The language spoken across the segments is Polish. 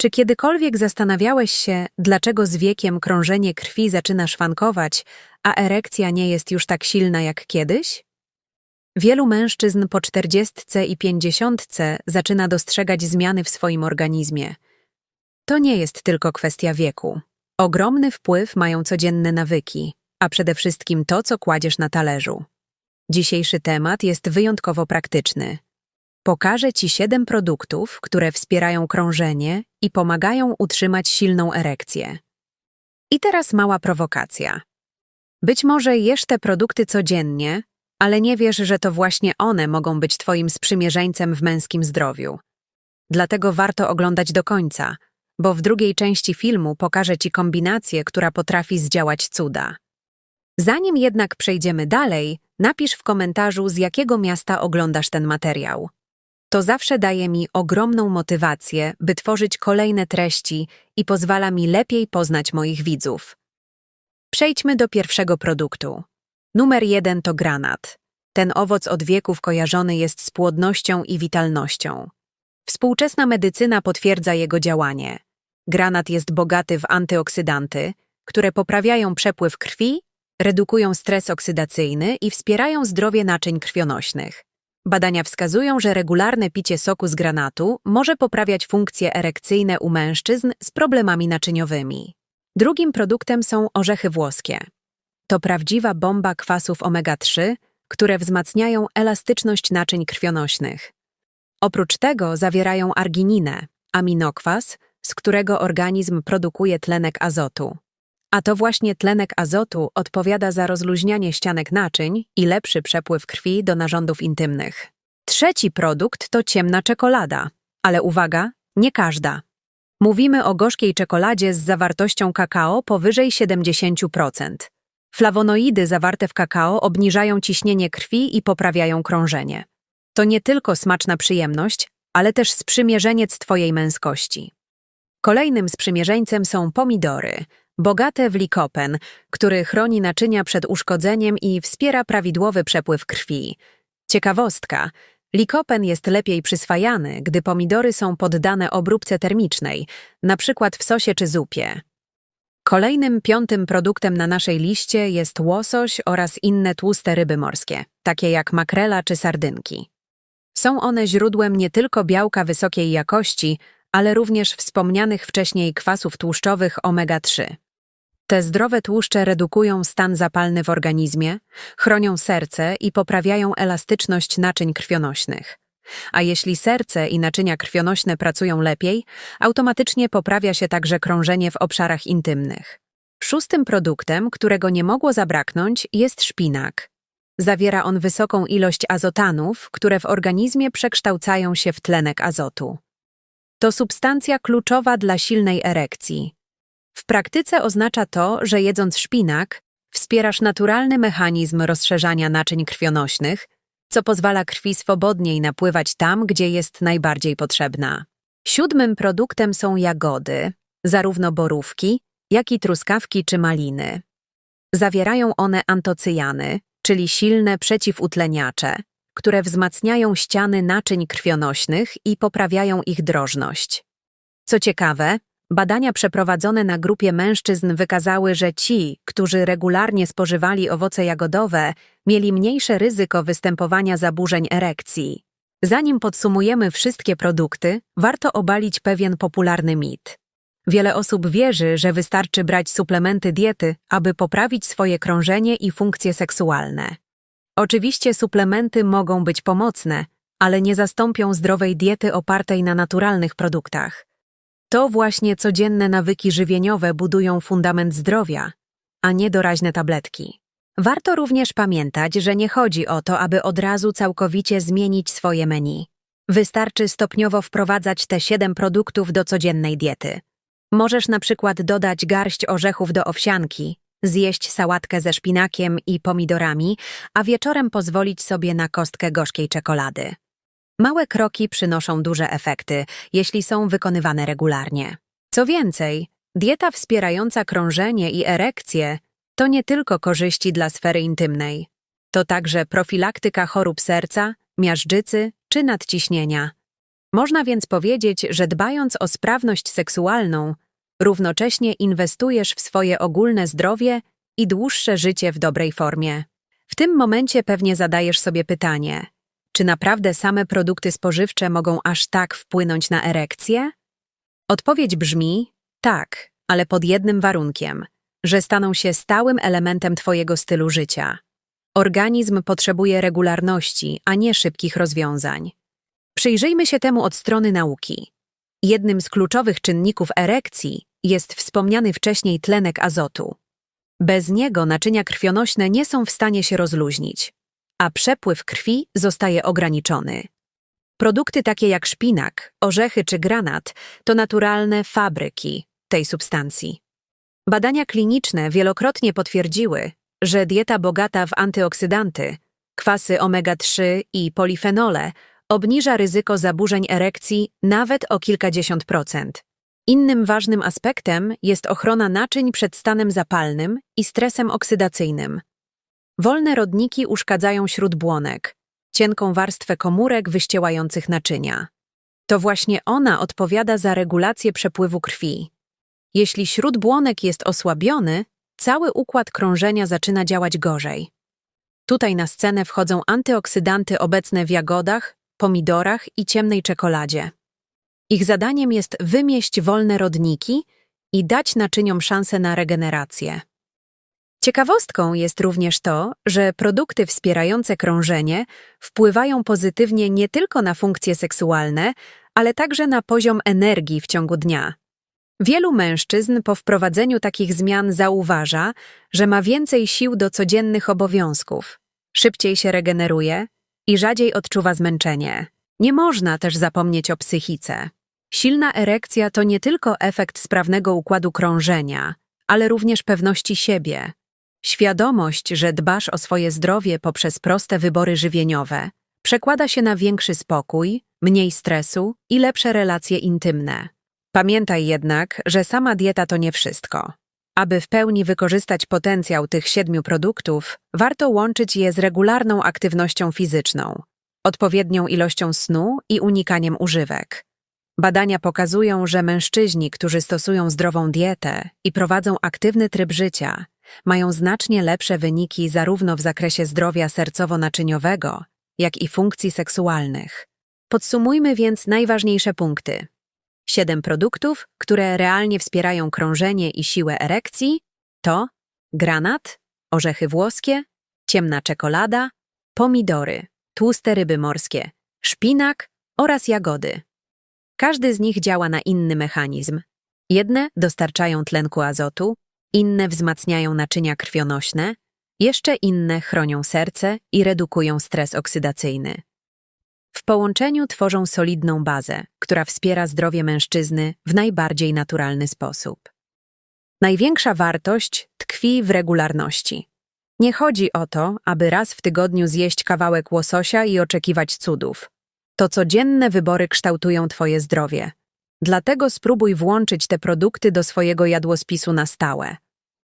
Czy kiedykolwiek zastanawiałeś się, dlaczego z wiekiem krążenie krwi zaczyna szwankować, a erekcja nie jest już tak silna jak kiedyś? Wielu mężczyzn po czterdziestce i pięćdziesiątce zaczyna dostrzegać zmiany w swoim organizmie. To nie jest tylko kwestia wieku. Ogromny wpływ mają codzienne nawyki, a przede wszystkim to, co kładziesz na talerzu. Dzisiejszy temat jest wyjątkowo praktyczny. Pokażę Ci siedem produktów, które wspierają krążenie i pomagają utrzymać silną erekcję. I teraz mała prowokacja. Być może jesz te produkty codziennie, ale nie wiesz, że to właśnie one mogą być Twoim sprzymierzeńcem w męskim zdrowiu. Dlatego warto oglądać do końca, bo w drugiej części filmu pokażę Ci kombinację, która potrafi zdziałać cuda. Zanim jednak przejdziemy dalej, napisz w komentarzu, z jakiego miasta oglądasz ten materiał. To zawsze daje mi ogromną motywację, by tworzyć kolejne treści i pozwala mi lepiej poznać moich widzów. Przejdźmy do pierwszego produktu. Numer jeden to granat. Ten owoc od wieków kojarzony jest z płodnością i witalnością. Współczesna medycyna potwierdza jego działanie. Granat jest bogaty w antyoksydanty, które poprawiają przepływ krwi, redukują stres oksydacyjny i wspierają zdrowie naczyń krwionośnych. Badania wskazują, że regularne picie soku z granatu może poprawiać funkcje erekcyjne u mężczyzn z problemami naczyniowymi. Drugim produktem są orzechy włoskie. To prawdziwa bomba kwasów omega-3, które wzmacniają elastyczność naczyń krwionośnych. Oprócz tego zawierają argininę, aminokwas, z którego organizm produkuje tlenek azotu. A to właśnie tlenek azotu odpowiada za rozluźnianie ścianek naczyń i lepszy przepływ krwi do narządów intymnych. Trzeci produkt to ciemna czekolada. Ale uwaga, nie każda. Mówimy o gorzkiej czekoladzie z zawartością kakao powyżej 70%. Flawonoidy zawarte w kakao obniżają ciśnienie krwi i poprawiają krążenie. To nie tylko smaczna przyjemność, ale też sprzymierzeniec Twojej męskości. Kolejnym sprzymierzeńcem są pomidory, bogate w likopen, który chroni naczynia przed uszkodzeniem i wspiera prawidłowy przepływ krwi. Ciekawostka. Likopen jest lepiej przyswajany, gdy pomidory są poddane obróbce termicznej, na przykład w sosie czy zupie. Kolejnym piątym produktem na naszej liście jest łosoś oraz inne tłuste ryby morskie, takie jak makrela czy sardynki. Są one źródłem nie tylko białka wysokiej jakości, ale również wspomnianych wcześniej kwasów tłuszczowych omega-3. Te zdrowe tłuszcze redukują stan zapalny w organizmie, chronią serce i poprawiają elastyczność naczyń krwionośnych. A jeśli serce i naczynia krwionośne pracują lepiej, automatycznie poprawia się także krążenie w obszarach intymnych. Szóstym produktem, którego nie mogło zabraknąć, jest szpinak. Zawiera on wysoką ilość azotanów, które w organizmie przekształcają się w tlenek azotu. To substancja kluczowa dla silnej erekcji. W praktyce oznacza to, że jedząc szpinak, wspierasz naturalny mechanizm rozszerzania naczyń krwionośnych, co pozwala krwi swobodniej napływać tam, gdzie jest najbardziej potrzebna. Siódmym produktem są jagody, zarówno borówki, jak i truskawki czy maliny. Zawierają one antocyjany, czyli silne przeciwutleniacze, które wzmacniają ściany naczyń krwionośnych i poprawiają ich drożność. Co ciekawe, badania przeprowadzone na grupie mężczyzn wykazały, że ci, którzy regularnie spożywali owoce jagodowe, mieli mniejsze ryzyko występowania zaburzeń erekcji. Zanim podsumujemy wszystkie produkty, warto obalić pewien popularny mit. Wiele osób wierzy, że wystarczy brać suplementy diety, aby poprawić swoje krążenie i funkcje seksualne. Oczywiście suplementy mogą być pomocne, ale nie zastąpią zdrowej diety opartej na naturalnych produktach. To właśnie codzienne nawyki żywieniowe budują fundament zdrowia, a nie doraźne tabletki. Warto również pamiętać, że nie chodzi o to, aby od razu całkowicie zmienić swoje menu. Wystarczy stopniowo wprowadzać te 7 produktów do codziennej diety. Możesz na przykład dodać garść orzechów do owsianki, zjeść sałatkę ze szpinakiem i pomidorami, a wieczorem pozwolić sobie na kostkę gorzkiej czekolady. Małe kroki przynoszą duże efekty, jeśli są wykonywane regularnie. Co więcej, dieta wspierająca krążenie i erekcję to nie tylko korzyści dla sfery intymnej. To także profilaktyka chorób serca, miażdżycy czy nadciśnienia. Można więc powiedzieć, że dbając o sprawność seksualną, równocześnie inwestujesz w swoje ogólne zdrowie i dłuższe życie w dobrej formie. W tym momencie pewnie zadajesz sobie pytanie, czy naprawdę same produkty spożywcze mogą aż tak wpłynąć na erekcję? Odpowiedź brzmi tak, ale pod jednym warunkiem, że staną się stałym elementem Twojego stylu życia. Organizm potrzebuje regularności, a nie szybkich rozwiązań. Przyjrzyjmy się temu od strony nauki. Jednym z kluczowych czynników erekcji jest wspomniany wcześniej tlenek azotu. Bez niego naczynia krwionośne nie są w stanie się rozluźnić, a przepływ krwi zostaje ograniczony. Produkty takie jak szpinak, orzechy czy granat to naturalne fabryki tej substancji. Badania kliniczne wielokrotnie potwierdziły, że dieta bogata w antyoksydanty, kwasy omega-3 i polifenole obniża ryzyko zaburzeń erekcji nawet o kilkadziesiąt procent. Innym ważnym aspektem jest ochrona naczyń przed stanem zapalnym i stresem oksydacyjnym. Wolne rodniki uszkadzają śródbłonek, cienką warstwę komórek wyściełających naczynia. To właśnie ona odpowiada za regulację przepływu krwi. Jeśli śródbłonek jest osłabiony, cały układ krążenia zaczyna działać gorzej. Tutaj na scenę wchodzą antyoksydanty obecne w jagodach, pomidorach i ciemnej czekoladzie. Ich zadaniem jest wymieść wolne rodniki i dać naczyniom szansę na regenerację. Ciekawostką jest również to, że produkty wspierające krążenie wpływają pozytywnie nie tylko na funkcje seksualne, ale także na poziom energii w ciągu dnia. Wielu mężczyzn po wprowadzeniu takich zmian zauważa, że ma więcej sił do codziennych obowiązków, szybciej się regeneruje i rzadziej odczuwa zmęczenie. Nie można też zapomnieć o psychice. Silna erekcja to nie tylko efekt sprawnego układu krążenia, ale również pewności siebie. Świadomość, że dbasz o swoje zdrowie poprzez proste wybory żywieniowe, przekłada się na większy spokój, mniej stresu i lepsze relacje intymne. Pamiętaj jednak, że sama dieta to nie wszystko. Aby w pełni wykorzystać potencjał tych siedmiu produktów, warto łączyć je z regularną aktywnością fizyczną, odpowiednią ilością snu i unikaniem używek. Badania pokazują, że mężczyźni, którzy stosują zdrową dietę i prowadzą aktywny tryb życia, mają znacznie lepsze wyniki zarówno w zakresie zdrowia sercowo-naczyniowego, jak i funkcji seksualnych. Podsumujmy więc najważniejsze punkty. Siedem produktów, które realnie wspierają krążenie i siłę erekcji, to granat, orzechy włoskie, ciemna czekolada, pomidory, tłuste ryby morskie, szpinak oraz jagody. Każdy z nich działa na inny mechanizm. Jedne dostarczają tlenku azotu, inne wzmacniają naczynia krwionośne, jeszcze inne chronią serce i redukują stres oksydacyjny. W połączeniu tworzą solidną bazę, która wspiera zdrowie mężczyzny w najbardziej naturalny sposób. Największa wartość tkwi w regularności. Nie chodzi o to, aby raz w tygodniu zjeść kawałek łososia i oczekiwać cudów. To codzienne wybory kształtują Twoje zdrowie. Dlatego spróbuj włączyć te produkty do swojego jadłospisu na stałe.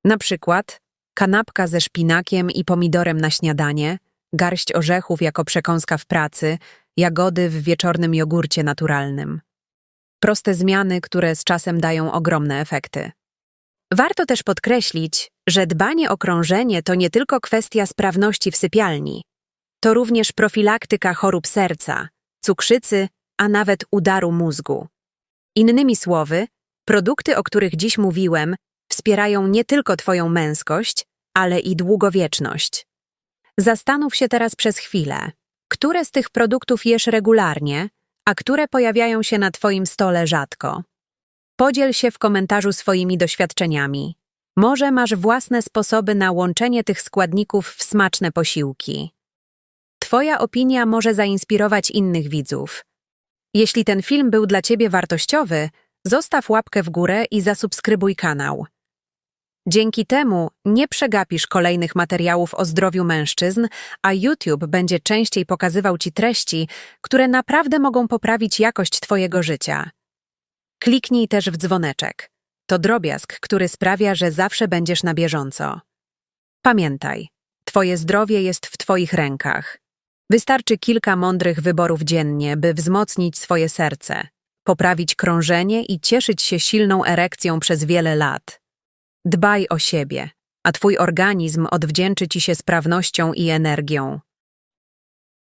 Na przykład kanapka ze szpinakiem i pomidorem na śniadanie, garść orzechów jako przekąska w pracy, jagody w wieczornym jogurcie naturalnym. Proste zmiany, które z czasem dają ogromne efekty. Warto też podkreślić, że dbanie o krążenie to nie tylko kwestia sprawności w sypialni. To również profilaktyka chorób serca, cukrzycy, a nawet udaru mózgu. Innymi słowy, produkty, o których dziś mówiłem, wspierają nie tylko Twoją męskość, ale i długowieczność. Zastanów się teraz przez chwilę, które z tych produktów jesz regularnie, a które pojawiają się na Twoim stole rzadko. Podziel się w komentarzu swoimi doświadczeniami. Może masz własne sposoby na łączenie tych składników w smaczne posiłki. Twoja opinia może zainspirować innych widzów. Jeśli ten film był dla Ciebie wartościowy, zostaw łapkę w górę i zasubskrybuj kanał. Dzięki temu nie przegapisz kolejnych materiałów o zdrowiu mężczyzn, a YouTube będzie częściej pokazywał Ci treści, które naprawdę mogą poprawić jakość Twojego życia. Kliknij też w dzwoneczek. To drobiazg, który sprawia, że zawsze będziesz na bieżąco. Pamiętaj, Twoje zdrowie jest w Twoich rękach. Wystarczy kilka mądrych wyborów dziennie, by wzmocnić swoje serce, poprawić krążenie i cieszyć się silną erekcją przez wiele lat. Dbaj o siebie, a twój organizm odwdzięczy ci się sprawnością i energią.